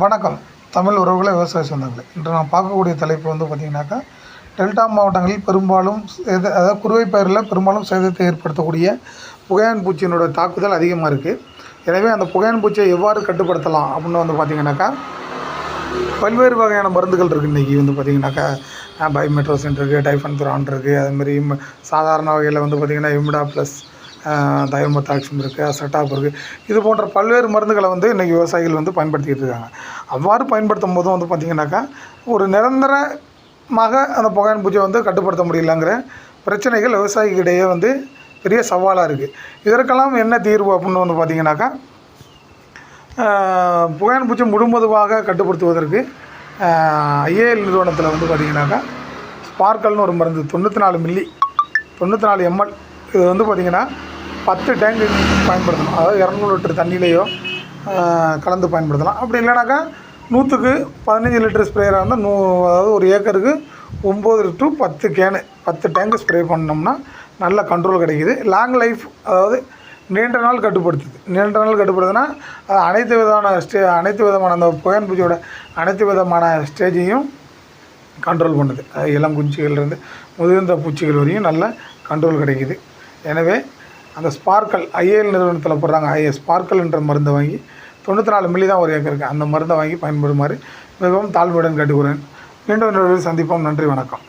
வணக்கம். தமிழ் உறவுகளை விவசாய சொந்தங்களை. இன்று நான் பார்க்கக்கூடிய தலைப்பு வந்து பார்த்திங்கனாக்கா டெல்டா மாவட்டங்களில் பெரும்பாலும் சேத அதாவது குறுவை பயிரில் பெரும்பாலும் சேதத்தை ஏற்படுத்தக்கூடிய புகையான் பூச்சியினோட தாக்குதல் அதிகமாக இருக்குது எனவே அந்த புகையான் பூச்சியை எவ்வாறு கட்டுப்படுத்தலாம் அப்படின்னு வந்து பார்த்திங்கனாக்கா பல்வேறு வகையான மருந்துகள் இருக்குது இன்றைக்கி வந்து பார்த்திங்கனாக்கா பயோமெட்ரோசின் இருக்குது டைஃபன் துரான் இருக்குது அதுமாரி சாதாரண வகையில் வந்து பார்த்திங்கன்னா இம்டா ப்ளஸ் தயோமத்தாக்சிம் இருக்குது அசட்டாப் இருக்குது இது போன்ற பல்வேறு மருந்துகளை வந்து இன்றைக்கி விவசாயிகள் வந்து பயன்படுத்திக்கிட்டு இருக்காங்க. அவ்வாறு பயன்படுத்தும் போதும் வந்து பார்த்திங்கனாக்கா ஒரு நிரந்தரமாக அந்த புகையான் பூச்சியை வந்து கட்டுப்படுத்த முடியலங்கிற பிரச்சனைகள் விவசாயிகளிடையே வந்து பெரிய சவாலாக இருக்குது இதற்கெல்லாம் என்ன தீர்வு அப்படின்னு வந்து பார்த்திங்கனாக்கா புகையின் புகையான் பூச்சி முழுவதுமாக கட்டுப்படுத்துவதற்கு ஐஏஎல் நிறுவனத்தில் வந்து பார்த்திங்கனாக்கா ஸ்பார்க்கல்னு ஒரு மருந்து தொண்ணூற்றி நாலு மில்லி தொண்ணூற்றி நாலு எம்எல் இது வந்து பார்த்திங்கன்னா பத்து டேங்கு பயன்படுத்தணும். அதாவது இரநூறு லிட்டர் தண்ணியிலையோ கலந்து பயன்படுத்தலாம். அப்படி இல்லைனாக்கா நூற்றுக்கு பதினஞ்சு லிட்டர் ஸ்ப்ரேயராக இருந்தால் நூ அதாவது ஒரு ஏக்கருக்கு ஒம்பது டு பத்து கேனு பத்து டேங்கு ஸ்ப்ரே பண்ணோம்னா நல்ல கண்ட்ரோல் கிடைக்கிது. லாங் லைஃப் அதாவது நீண்ட நாள் கட்டுப்படுத்துது. நீண்ட நாள் கட்டுப்படுத்துனா அது அனைத்து விதமான ஸ்டே அனைத்து விதமான அந்த புயன் பூச்சியோட அனைத்து விதமான ஸ்டேஜையும் கண்ட்ரோல் பண்ணுது. அது இளங்குச்சிகள்லேருந்து முதிர்ந்த பூச்சிகள் வரையும் நல்ல கண்ட்ரோல் கிடைக்கிது. எனவே அந்த ஸ்பார்க்கல் ஐஏஎல் நிறுவனத்தில் போடுறாங்க. ஐஏ ஸ்பார்க்கல்ன்ற மருந்தை வாங்கி தொண்ணூற்றி நாலு மில்லி தான் ஒரு ஏக்கருக்கு. அந்த மருந்தை வாங்கி பயன்படுமாறு மிகவும் தாழ்மையுடன் கேட்டுக்கிறேன் மீண்டும் இன்னொரு சந்திப்போம். நன்றி வணக்கம்.